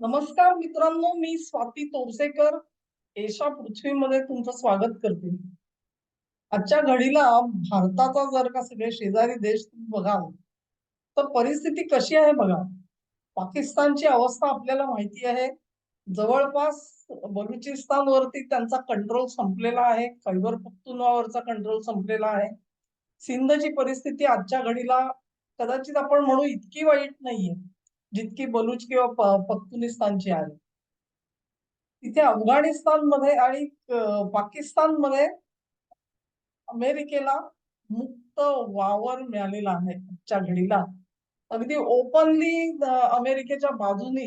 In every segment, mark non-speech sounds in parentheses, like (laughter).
नमस्कार मित्रांनो मी स्वाती तोरसेकर. एशा पृथ्वीमध्ये तुमचं स्वागत करते. आजच्या घडीला भारताचा जर का सगळे शेजारी देश तुम्ही बघाल तर परिस्थिती कशी आहे बघा. पाकिस्तानची अवस्था आपल्याला माहिती आहे. जवळपास बलुचिस्तान वरती त्यांचा कंट्रोल संपलेला आहे. खैबर पख्तुनवावरचा कंट्रोल संपलेला आहे. सिंधची परिस्थिती आजच्या घडीला कदाचित आपण म्हणू इतकी वाईट नाहीये. जितकी बलूच किंवा पख्तुनिस्तानची आहे. तिथे अफगाणिस्तानमध्ये आणि पाकिस्तानमध्ये अमेरिकेला मुक्त वावर मिळालेला आहे आजच्या घडीला. अगदी ओपनली अमेरिकेच्या बाजूने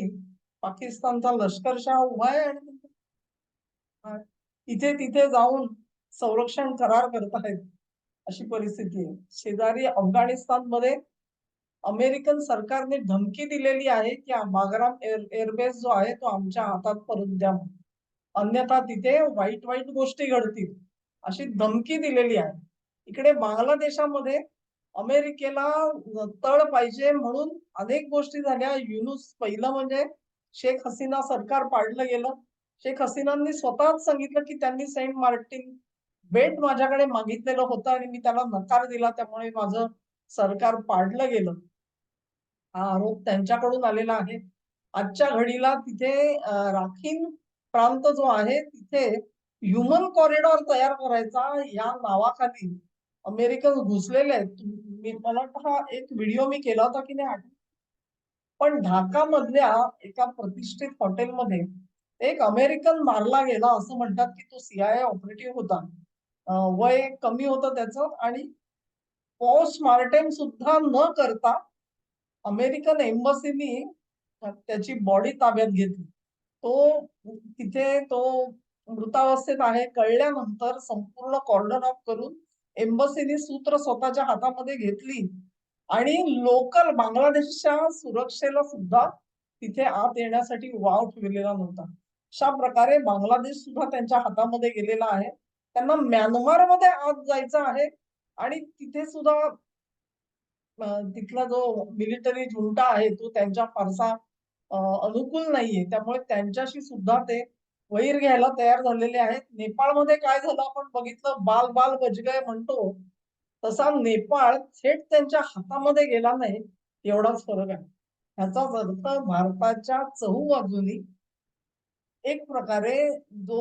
पाकिस्तानचा लष्करशाह उभा आहे आणि इथे तिथे जाऊन संरक्षण करार करत आहेत अशी परिस्थिती आहे. शेजारी अफगाणिस्तानमध्ये अमेरिकन सरकारने धमकी दिलेली आहे की बागराम एअर एअरबेस जो आहे तो आमच्या हातात परत द्या अन्यथा तिथे वाईट वाईट गोष्टी घडतील अशी धमकी दिलेली आहे. इकडे बांगलादेशामध्ये अमेरिकेला तळ पाहिजे म्हणून अनेक गोष्टी झाल्या. युनुस पहिलं म्हणजे शेख हसीना सरकार पाडलं गेलं. शेख हसीनांनी स्वतःच सांगितलं की त्यांनी सेंट मार्टिन बेट माझ्याकडे मागितलेलं होतं आणि मी त्याला नकार दिला. त्यामुळे माझं सरकार पाडलं गेलं. हा आरोप त्यांच्याकडून आलेला आहे. आजच्या घडीला तिथे राखीन प्रांत जो आहे तिथे ह्युमन कॉरिडॉर तयार करायचा या नावाखाली अमेरिकन घुसलेले आहेत. मी मला वाटतं हा एक व्हिडिओ मी केला होता की नाही आठवत. पण ढाका मधल्या एका प्रतिष्ठित हॉटेलमध्ये एक अमेरिकन मारला गेला असं म्हणतात की तो सीआयए ऑपरेटिव्ह होता. वय कमी होतं त्याचं आणि पोस्टमार्टेम सुद्धा न करता अमेरिकन एम्बसीनी त्याची बॉडी ताब्यात घेतली. तो तिथे तो मृतावस्थेत आहे. कळल्यानंतर संपूर्ण कॉर्डन ऑफ करून एम्बसीनी सूत्र स्वतःच्या हातामध्ये घेतली आणि लोकल बांगलादेशच्या सुरक्षेला सुद्धा तिथे आत येण्यासाठी वाव ठेवलेला नव्हता. अशा प्रकारे बांगलादेश सुद्धा त्यांच्या हातामध्ये गेलेला आहे. त्यांना म्यानमारमध्ये आत जायचं आहे आणि तिथे सुद्धा तिथला जो मिलिटरी झुंटा आहे तो त्यांच्या फारसा अनुकूल नाहीये. त्यामुळे त्यांच्याशी सुद्धा ते वैर घ्यायला तयार झालेले आहेत. नेपाळमध्ये काय झालं? आपण बघितलं बाल बाल बजगय म्हणतो तसा नेपाळ थेट त्यांच्या हातामध्ये गेला नाही एवढाच फरक आहे. ह्याचाच अर्थ भारताच्या चहूबाजूनी एक प्रकारे जो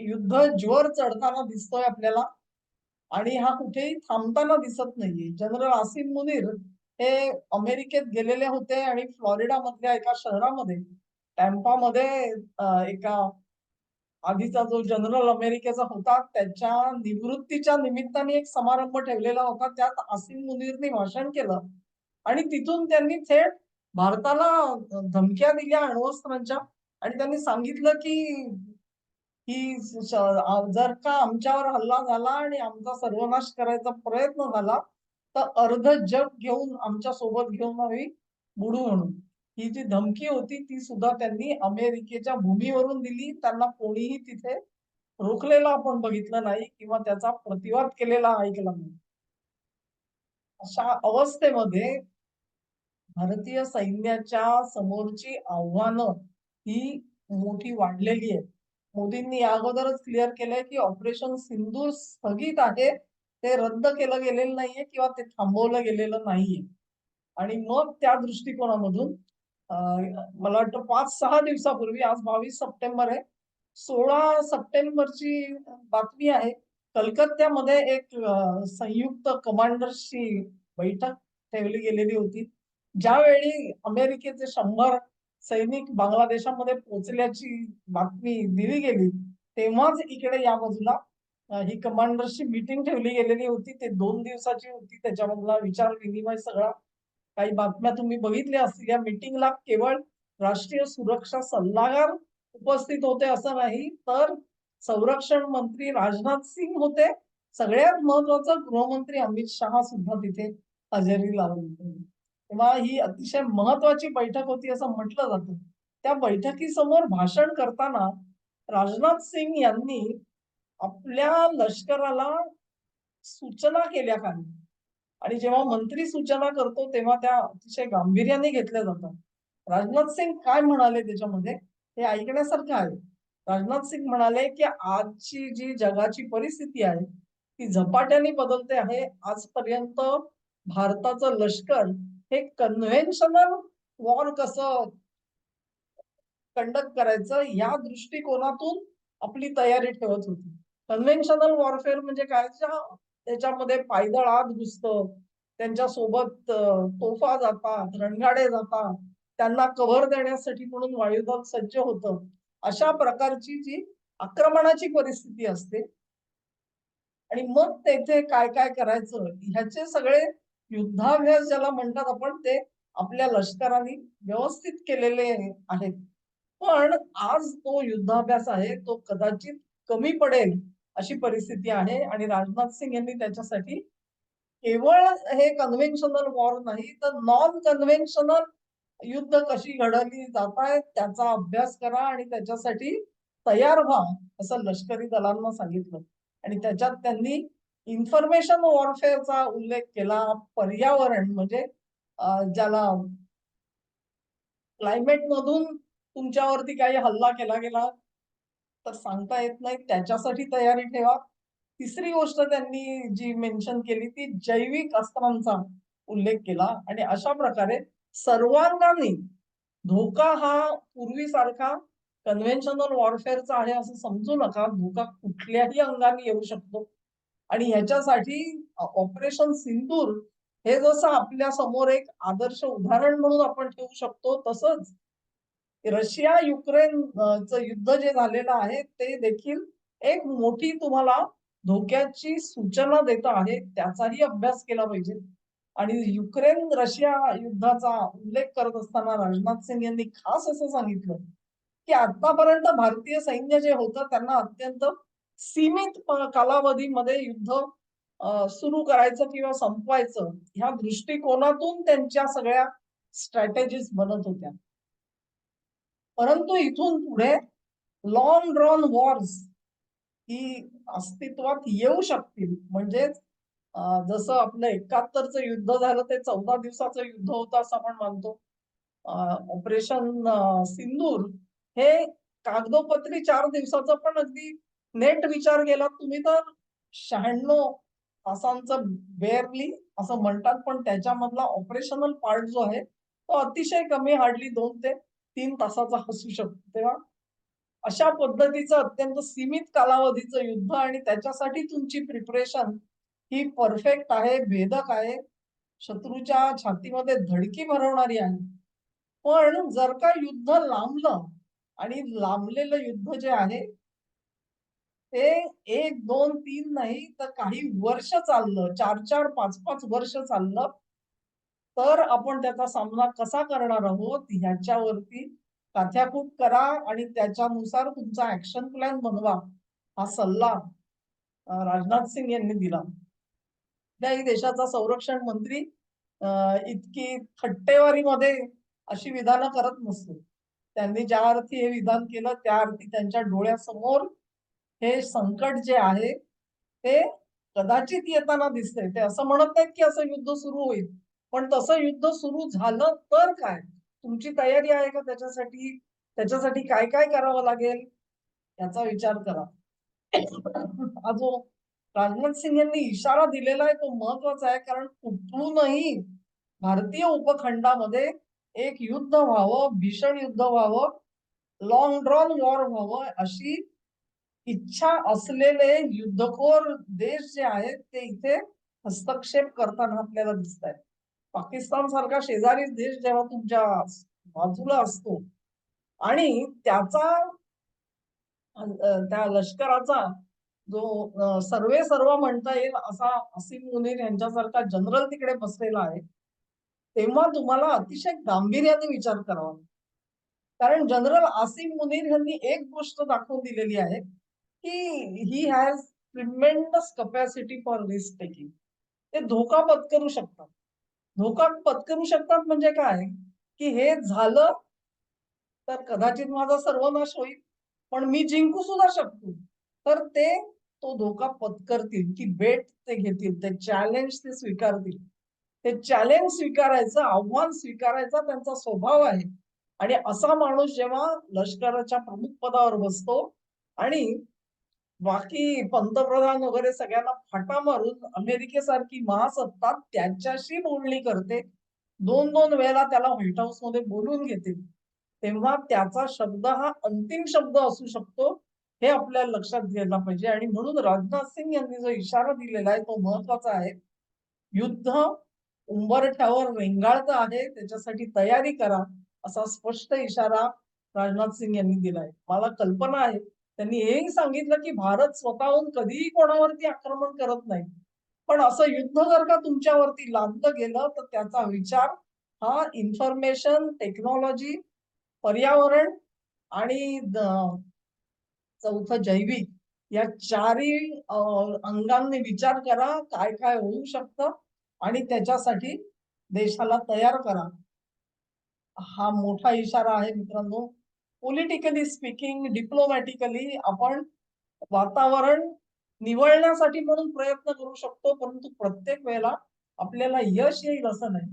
युद्ध ज्वर चढताना दिसतोय आपल्याला आणि हा कुठेही थांबताना दिसत नाहीये. जनरल आसिम मुनीर हे अमेरिकेत गेलेले होते आणि फ्लॉरिडा मधल्या एका शहरामध्ये टॅम्पामध्ये एका आधीचा जो जनरल अमेरिकेचा होता त्याच्या निवृत्तीच्या निमित्ताने एक समारंभ ठेवलेला होता. त्यात आसिम मुनीरने भाषण केलं आणि तिथून त्यांनी थेट भारताला धमक्या दिल्या अण्वस्त्रांच्या आणि त्यांनी सांगितलं की की जर का आमच्यावर हल्ला झाला आणि आमचा सर्वनाश करायचा प्रयत्न झाला तर अर्ध जग घेऊन आमच्यासोबत घेऊन आम्ही बुडू म्हणून. ही जी धमकी होती ती सुद्धा त्यांनी अमेरिकेच्या भूमीवरून दिली. त्यांना कोणीही तिथे रोखलेला आपण बघितलं नाही किंवा त्याचा प्रतिवाद केलेला ऐकला नाही. अशा अवस्थेमध्ये भारतीय सैन्याच्या समोरची आव्हानं ही मोठी वाढलेली आहेत. मोदींनी अगोदरच क्लिअर केलंय की ऑपरेशन सिंदूर स्थगित आहे. ते रद्द केलं गेलेलं नाहीये किंवा ते थांबवलं गेलेलं नाहीये. आणि मग त्या दृष्टिकोनामधून मला वाटतं पाच सहा दिवसापूर्वी आज बावीस सप्टेंबर आहे. सोळा सप्टेंबरची बातमी आहे. कलकत्त्यामध्ये एक संयुक्त कमांडर्सची बैठक ठेवली गेलेली होती. ज्यावेळी अमेरिकेचे शंभर सैनिक बांगलादेशामध्ये पोहोचल्याची बातमी दिली गेली तेव्हाच इकडे या बाजूला ही कमांडर्सची मीटिंग ठेवली गेलेली होती. ते दोन दिवसाची होती. त्याच्यामधला विचार विनिमय सगळा काही बातम्या तुम्ही बघितल्या असतील. या मीटिंगला केवळ राष्ट्रीय सुरक्षा सल्लागार उपस्थित होते असं नाही तर संरक्षण मंत्री राजनाथ सिंग होते. सगळ्यात महत्वाचं गृहमंत्री अमित शहा सुद्धा तिथे हजेरी लावली होती तेव्हा ही अतिशय महत्वाची बैठक होती असं म्हटलं जातं. त्या बैठकीसमोर भाषण करताना राजनाथ सिंग यांनी आपल्या लष्कराला सूचना केल्या काही आणि जेव्हा मंत्री सूचना करतो तेव्हा त्या अतिशय गांभीर्याने घेतल्या जातात. राजनाथ सिंग काय म्हणाले त्याच्यामध्ये? हे ऐकण्यासारखं आहे. राजनाथ सिंग म्हणाले की आजची जी जगाची परिस्थिती आहे ती झपाट्याने बदलते आहे. आजपर्यंत भारताचं लष्कर हे कन्व्हेन्शनल वॉर कसं कंडक्ट करायचं या दृष्टिकोनातून आपली तयारी ठेवत होती. कन्व्हेन्शनल वॉरफेअर म्हणजे काय? त्याच्यामध्ये पायदळ आत घुसतं त्यांच्यासोबत तोफा जातात रणगाडे जातात त्यांना कव्हर देण्यासाठी म्हणून वायुदल सज्ज होतं. अशा प्रकारची जी आक्रमणाची परिस्थिती असते. आणि मग तेथे काय काय करायचं? ह्याचे सगळे युद्धाभ्यास ज्याला म्हणतात आपण ते आपल्या लष्कराने व्यवस्थित केलेले आहेत. पण आज तो युद्धाभ्यास आहे तो कदाचित कमी पडेल अशी परिस्थिती आहे. आणि राजनाथ सिंग यांनी त्याच्यासाठी केवळ हे कन्व्हेन्शनल वॉर नाही तर नॉन कन्व्हेन्शनल युद्ध कशी घडवली जात आहेत त्याचा अभ्यास करा आणि त्याच्यासाठी तयार व्हा असं लष्करी दलांना सांगितलं. आणि त्याच्यात त्यांनी इन्फॉर्मेशन वॉरफेअरचा उल्लेख केला. पर्यावरण म्हणजे ज्याला क्लायमेट मधून तुमच्यावरती काही हल्ला केला गेला तर सांगता येत नाही. त्याच्यासाठी तयारी ठेवा. तिसरी गोष्ट त्यांनी जी मेन्शन केली ती जैविक अस्त्रांचा उल्लेख केला. आणि अशा प्रकारे सर्वांगाने धोका हा पूर्वीसारखा कन्व्हेन्शनल वॉरफेअरचा आहे असं समजू नका. धोका कुठल्याही अंगाने येऊ शकतो. आणि ह्याच्यासाठी ऑपरेशन सिंदूर हे जसं आपल्यासमोर एक आदर्श उदाहरण म्हणून आपण ठेवू शकतो तसंच रशिया युक्रेन च युद्ध जे झालेलं आहे ते देखील एक मोठी तुम्हाला धोक्याची सूचना देत आहे त्याचाही अभ्यास केला पाहिजे. आणि युक्रेन रशिया युद्धाचा उल्लेख करत असताना राजनाथ सिंग यांनी खास असं सांगितलं की आतापर्यंत भारतीय सैन्य जे होतं त्यांना अत्यंत सीमित कालावधीमध्ये युद्ध सुरू करायचं किंवा संपवायचं ह्या दृष्टिकोनातून त्यांच्या सगळ्या स्ट्रॅटेजीज बनत होत्या. परंतु इथून पुढे लॉंग ड्रॉन वॉर्स ही अस्तित्वात येऊ शकतील. म्हणजेच जसं आपलं एकाहत्तरचं युद्ध झालं ते चौदा दिवसाचं युद्ध होतं असं आपण मानतो. ऑपरेशन सिंदूर हे कागदोपत्री चार दिवसाचं पण अगदी नेट विचार केला तुम्ही तर शहाण्णव तासांचं बेअरली असं म्हणतात पण त्याच्यामधला ऑपरेशनल पार्ट जो आहे तो अतिशय कमी हार्डली दोन ते तीन तासाचा असू शकतो. तेव्हा अशा पद्धतीचं अत्यंत सीमित कालावधीचं युद्ध आणि त्याच्यासाठी तुमची प्रिपरेशन ही परफेक्ट आहे भेदक आहे शत्रूच्या छातीमध्ये धडकी भरवणारी आहे. पण जर का युद्ध लांबलं आणि लांबलेलं युद्ध जे आहे ते एक दोन तीन नाही तर काही वर्ष चाललं चार चार पाच पाच वर्ष चाललं तर आपण त्याचा सामना कसा करणार आहोत? ह्याच्यावरती काथ्याकूट करा आणि त्याच्यानुसार तुमचा ऍक्शन प्लॅन बनवा हा सल्ला राजनाथ सिंग यांनी दिला. त्याही देशाचा संरक्षण मंत्री इतकी थट्टेवारीमध्ये अशी विधानं करत नसतो. त्यांनी ज्या अर्थी हे विधान केलं त्या अर्थी त्यांच्या डोळ्यासमोर हे संकट जे आहे ते कदाचित येताना दिसतंय. ते असं म्हणत नाहीत की असं युद्ध सुरू होईल. पण तसं युद्ध सुरू झालं तर काय? तुमची तयारी आहे का त्याच्यासाठी? त्याच्यासाठी काय काय करावं लागेल? याचा विचार करा. (coughs) हा जो राजनाथ सिंग यांनी इशारा दिलेला आहे तो महत्त्वाचा आहे कारण कुठूनही भारतीय उपखंडामध्ये एक युद्ध व्हावं भीषण युद्ध व्हावं लॉंग ड्रॉन वॉर व्हावं अशी इच्छा असलेले युद्धखोर देश जे आहेत ते इथे हस्तक्षेप करताना आपल्याला दिसत आहेत पाकिस्तान सारखा शेजारी देश जेव्हा तुमच्या बाजूला असतो आणि त्याचा त्या लष्कराचा जो सर्वे सर्व म्हणता येईल असा असीम मुनीर यांच्यासारखा जनरल तिकडे बसलेला आहे तेव्हा तुम्हाला अतिशय गांभीर्याने विचार करावा कारण जनरल आसिम मुनीर यांनी एक गोष्ट दाखवून दिलेली आहे की ही has tremendous capacity for risk taking ते धोका पत्करू शकतात. धोका पत्करू शकतात म्हणजे काय? की हे झालं तर कदाचित माझा सर्वनाश होईल. पण मी जिंकू सुद्धा शकतो. तर ते तो धोका पत्करतील की बेट ते घेतील ते चॅलेंज ते स्वीकारतील. ते चॅलेंज स्वीकारायचं आव्हान स्वीकारायचा त्यांचा स्वभाव आहे. आणि असा माणूस जेव्हा लष्कराच्या प्रमुख पदावर बसतो आणि बाकी पंतप्रधान वगैरे सगळ्यांना फाटा मारून अमेरिकेसारखी महासत्ता त्यांच्याशी बोलणी करते. दोन दोन वेळेला त्याला व्हाईट हाऊसमध्ये बोलून घेते. तेव्हा त्याचा शब्द हा अंतिम शब्द असू शकतो हे आपल्याला लक्षात घ्यायला पाहिजे. आणि म्हणून राजनाथ सिंग यांनी जो इशारा दिलेला आहे तो महत्त्वाचा आहे. युद्ध उंबरठ्यावर रेंगाळत आहे त्याच्यासाठी तयारी करा असा स्पष्ट इशारा राजनाथ सिंग यांनी दिलाय. मला कल्पना आहे त्यांनी हेही सांगितलं की भारत स्वतःहून कधीही कोणावरती आक्रमण करत नाही. पण असं युद्ध जर का तुमच्यावरती लादलं गेलं तर त्याचा विचार हा इन्फॉर्मेशन टेक्नॉलॉजी पर्यावरण आणि चौथं जैविक या चारही अंगांनी विचार करा काय काय होऊ शकतं आणि त्याच्यासाठी देशाला तयार करा. हा मोठा इशारा आहे मित्रांनो. पॉलिटिकली स्पीकिंग डिप्लोमॅटिकली आपण वातावरण निवळण्यासाठी म्हणून प्रयत्न करू शकतो परंतु प्रत्येक वेळेला आपल्याला यश येईल असं नाही.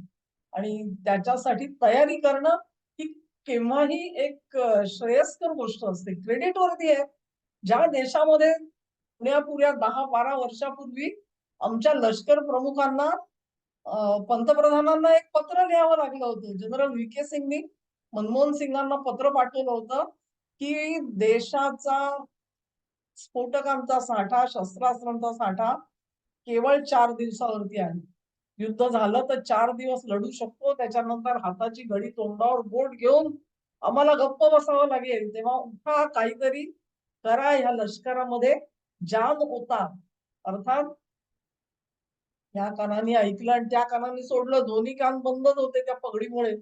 आणि त्याच्यासाठी तयारी करणं ही केव्हाही एक श्रेयस्कर गोष्ट असते. क्रेडिट वरती आहे. ज्या देशामध्ये पुण्यापुऱ्या दहा बारा वर्षापूर्वी आमच्या लष्कर प्रमुखांना पंतप्रधानांना एक पत्र लिहावं लागलं होतं. जनरल व्ही के सिंगनी मनमोहन सिंगांना पत्र पाठवलं होतं की देशाचा स्फोटकांचा साठा शस्त्रास्त्रांचा साठा केवळ चार दिवसावरती आहे. युद्ध झालं तर चार दिवस लढू शकतो त्याच्यानंतर हाताची घडी तोंडावर बोट घेऊन आम्हाला गप्प बसावं लागेल. तेव्हा उठा काहीतरी करा ह्या लष्करामध्ये जाम होता. अर्थात या कानाने ऐकलं आणि त्या कानाने सोडलं. दोन्ही कान बंदच होते त्या पगडीमुळे.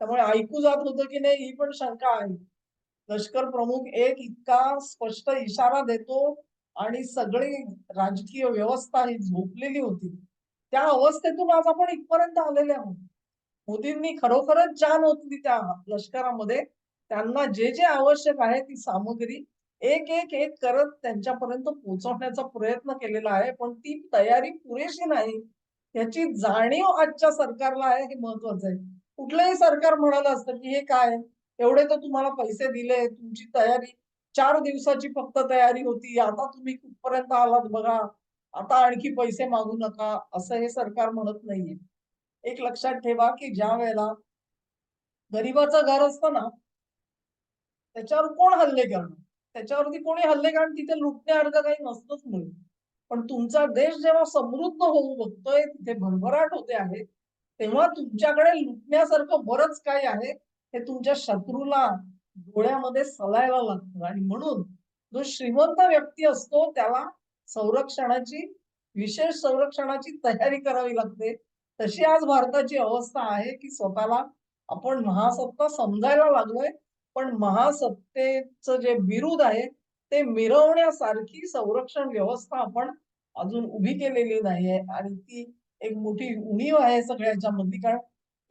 त्यामुळे ऐकू जात होतं की नाही ही पण शंका आहे. लष्कर प्रमुख एक इतका स्पष्ट इशारा देतो आणि सगळी राजकीय व्यवस्था ही झोपलेली होती. त्या अवस्थेतून आज आपण इथपर्यंत आलेले आहोत. मोदींनी खरोखरच जाण होती त्या लष्करामध्ये. त्यांना जे जे आवश्यक आहे ती सामग्री एक एक एक करत त्यांच्यापर्यंत पोहोचवण्याचा प्रयत्न केलेला आहे. पण ती तयारी पुरेशी नाही. याची जाणीव आजच्या सरकारला आहे हे महत्वाचं आहे. कुठलंही सरकार म्हणालं असतं की हे काय एवढे तर तुम्हाला पैसे दिले तुमची तयारी चार दिवसाची फक्त तयारी होती आता तुम्ही कुठपर्यंत आलात बघा? आता आणखी पैसे मागू नका असं हे सरकार म्हणत नाहीये. एक लक्षात ठेवा की ज्या वेळेला गरीबाचं घर असतं ना त्याच्यावर कोण हल्ले करणं त्याच्यावरती कोणी हल्ले कारण तिथे लुटण्यासारखं काही नसतंच म्हणून. पण तुमचा देश जेव्हा समृद्ध होऊ बघतोय तिथे भरभराट होते आहे तेव्हा तुमच्याकडे लुटण्यासारखं बरंच काही आहे. हे तुमच्या शत्रूला डोळ्यामध्ये सलायला लागतं. आणि म्हणून जो श्रीमंत व्यक्ती असतो त्याला संरक्षणाची विशेष संरक्षणाची तयारी करावी लागते. तशी आज भारताची अवस्था आहे की स्वतःला आपण महासत्ता समजायला लागलोय. पण महासत्तेचं जे बिरुद आहे ते मिरवण्यासारखी संरक्षण व्यवस्था आपण अजून उभी केलेली नाहीये. आणि ती एक मोठी उणीव आहे सगळ्यांच्या मधली. कारण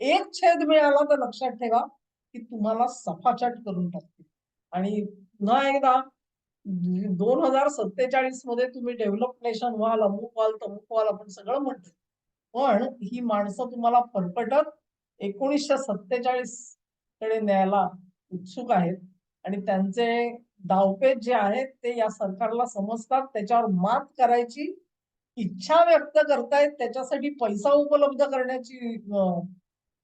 एक छेद मिळाला तर लक्षात ठेवा की तुम्हाला सफाचट करून टाकते. आणि पुन्हा एकदा दोन हजार सत्तेचाळीसमध्ये तुम्ही डेव्हलप नेशन व्हाल अमुक व्हाल तमुक व्हाल आपण सगळं म्हणतो पण ही माणसं तुम्हाला फरफटत एकोणीसशे सत्तेचाळीसकडे न्यायला उत्सुक आहेत. आणि त्यांचे डावपेच जे आहेत ते या सरकारला समजतात त्याच्यावर मात करायची इच्छा व्यक्त करतायत त्याच्यासाठी पैसा उपलब्ध करण्याची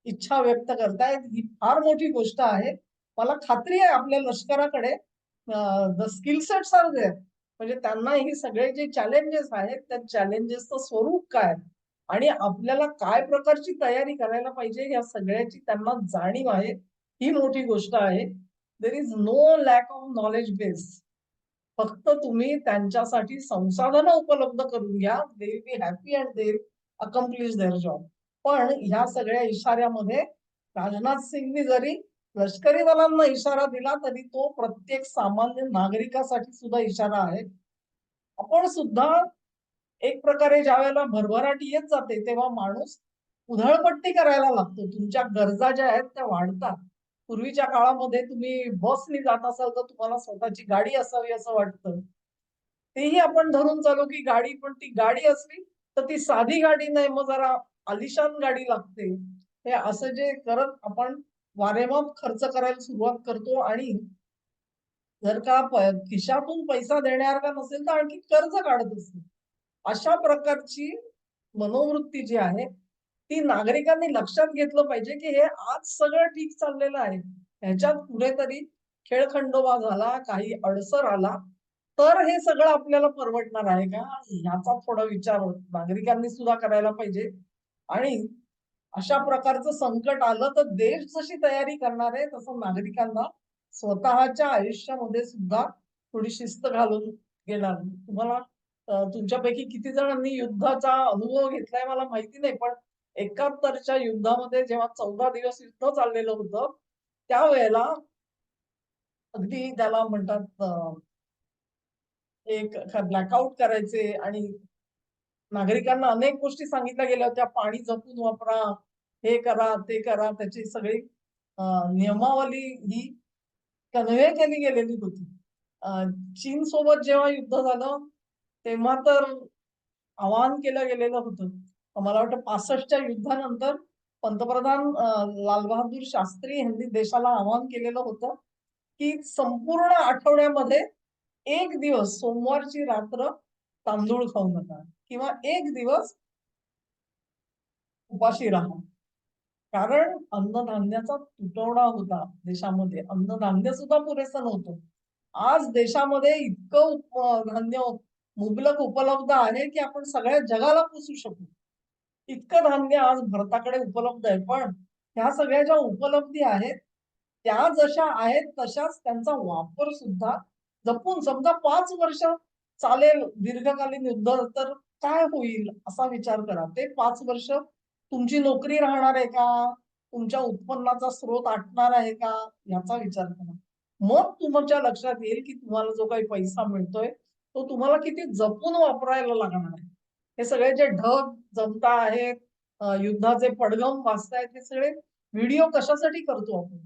इच्छा व्यक्त करतायत ही फार मोठी गोष्ट आहे. मला खात्री आहे आपल्या लष्कराकडे the skill sets are there म्हणजे त्यांना ही सगळे जे चॅलेंजेस आहेत त्या चॅलेंजेसचं स्वरूप काय? आणि आपल्याला काय प्रकारची तयारी करायला पाहिजे या सगळ्याची त्यांना जाणीव आहे. ही मोठी गोष्ट आहे. There is no lack of knowledge base फक्त तुम्ही त्यांच्यासाठी संसाधनं उपलब्ध करून घ्या. They be happy and they accomplish their job पण ह्या सगळ्या इशाऱ्यामध्ये राजनाथ सिंगनी जरी लष्करी दलांना इशारा दिला तरी तो प्रत्येक सामान्य नागरिकासाठी सुद्धा इशारा आहे. आपण सुद्धा एक प्रकारे ज्या वेळेला भरभराट येत जाते तेव्हा माणूस उधळपट्टी करायला लागतो. तुमच्या गरजा ज्या आहेत त्या वाढतात. पूर्वीच्या काळामध्ये तुम्ही बसनी जात असाल तर तुम्हाला स्वतःची गाडी असावी असं वाटतं. तेही आपण धरून चालू की गाडी पण ती गाडी असली तर ती साधी गाडी नाही. मग जरा आलिशान गाडी लागते. हे असं जे करत आपण वारेमाप खर्च करायला सुरुवात करतो आणि जर का खिशातून पैसा देण्यासारखा नसेल तर आणखी कर्ज काढत असतो. अशा प्रकारची मनोवृत्ती जी आहे, ती नागरिकांनी लक्षात घेतलं पाहिजे, की हे आज सगळं ठीक चाललेलं आहे. ह्याच्यात कुठेतरी खेळखंडोबा झाला, काही अडसर आला, तर हे सगळं आपल्याला परवडणार आहे का? ह्याचा थोडा विचार नागरिकांनी सुद्धा करायला पाहिजे आणि अशा प्रकारचं संकट आलं तर देश जशी तयारी करणार आहे, तसं नागरिकांना स्वतःच्या आयुष्यामध्ये सुद्धा थोडी शिस्त घालून घेणार. तुम्हाला तुमच्यापैकी किती जणांनी युद्धाचा अनुभव घेतलाय मला माहिती नाही. पण 71च्या युद्धामध्ये जेव्हा 14 दिवस युद्ध चाललेलं होतं, त्यावेळेला अगदी त्याला म्हणतात एक ब्लॅकआउट करायचे आणि नागरिकांना अनेक गोष्टी सांगितल्या गेल्या होत्या. पाणी जपून वापरा, हे करा, ते करा. त्याची सगळी नियमावली ही कन्व्हे केली गेलेली होती. चीन सोबत जेव्हा युद्ध झालं, तेव्हा तर आवाहन केलं गेलेलं होतं. मला वाटतं 65च्या युद्धानंतर पंतप्रधान लालबहादूर शास्त्री यांनी देशाला आवाहन केलेलं होतं, की संपूर्ण आठवड्यामध्ये एक दिवस सोमवारची रात्र तांदूळ खाऊ नका किंवा एक दिवस उपाशी राहा. कारण अन्नधान्याचा तुटवडा होता देशामध्ये. अन्नधान्य सुद्धा पुरेसं नव्हतं. आज देशामध्ये इतकं धान्य मुबलक उपलब्ध आहे, की आपण सगळ्या जगाला पुसू शकू. इतकं धान्य आज भारताकडे उपलब्ध आहे. पण ह्या सगळ्या ज्या उपलब्धी आहेत, त्या जशा आहेत तशाच त्यांचा वापर सुद्धा जपून समजा पाच वर्ष चालेल दीर्घकालीन युद्ध तर काय होईल असा विचार करा. ते पाच वर्ष तुमची नोकरी राहणार आहे का? तुमच्या उत्पन्नाचा स्रोत आटणार आहे का? याचा विचार करा. मग तुमच्या लक्षात येईल, की तुम्हाला जो काही पैसा मिळतोय, तो तुम्हाला किती जपून वापरायला लागणार आहे. हे सगळे जे ढग जमता आहेत, युद्धाचे पडगम वाचतायत हे सगळे व्हिडिओ कशासाठी करतो आपण?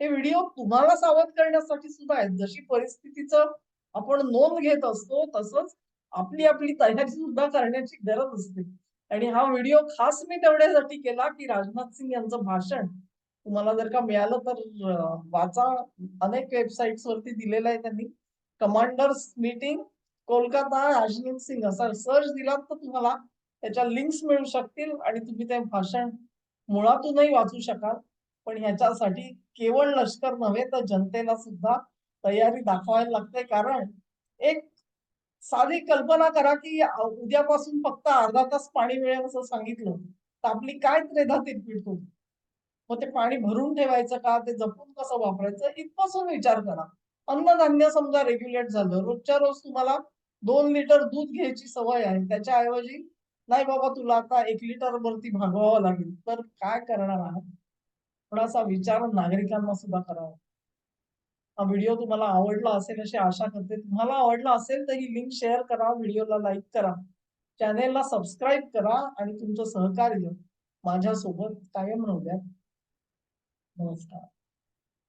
हे व्हिडिओ तुम्हाला सावध करण्यासाठी सुद्धा आहेत. जशी परिस्थितीचं आपण नोंद घेत असतो, तसंच आपली आपली तयारी सुद्धा करण्याची गरज असते. आणि हा व्हिडिओ खास मी तेवढ्यासाठी केला, की राजनाथ सिंग यांचं भाषण तुम्हाला जर का मिळालं तर वाचा. अनेक वेबसाईट्स वरती दिलेलं आहे त्यांनी. कमांडर्स मीटिंग कोलकाता राजनाथ सिंग असा सर्च दिलात तर तुम्हाला त्याच्या लिंक्स मिळू शकतील आणि तुम्ही ते भाषण मुळातूनही वाचू शकाल. पण ह्याच्यासाठी केवळ लष्कर नव्हे तर जनतेला सुद्धा तयारी दाखवायला लागते. कारण एक साधी कल्पना करा, की उद्यापासून फक्त अर्धा तास पाणी मिळेल असं सांगितलं, तर आपली काय त्रेधा तिरपीट होईल. मग ते पाणी भरून ठेवायचं का? ते जपून कसं वापरायचं? इथपासून विचार करा. अन्नधान्य समजा रेग्युलेट झालं. रोजच्या रोज तुम्हाला दोन लिटर दूध घ्यायची सवय आहे. त्याच्याऐवजी नाही बाबा तुला आता एक लिटर वरती भागवावं लागेल. तर काय करणार आहात? थोडासा विचार नागरिकांना सुद्धा करावा. हा व्हिडिओ तुम्हाला आवडला असेल अशी आशा करते. तुम्हाला आवडला असेल तर ही लिंक शेअर करा, व्हिडिओला लाईक करा, चॅनेलला सबस्क्राईब करा आणि तुमचं सहकार्य माझ्यासोबत कायम राहू द्या. नमस्कार.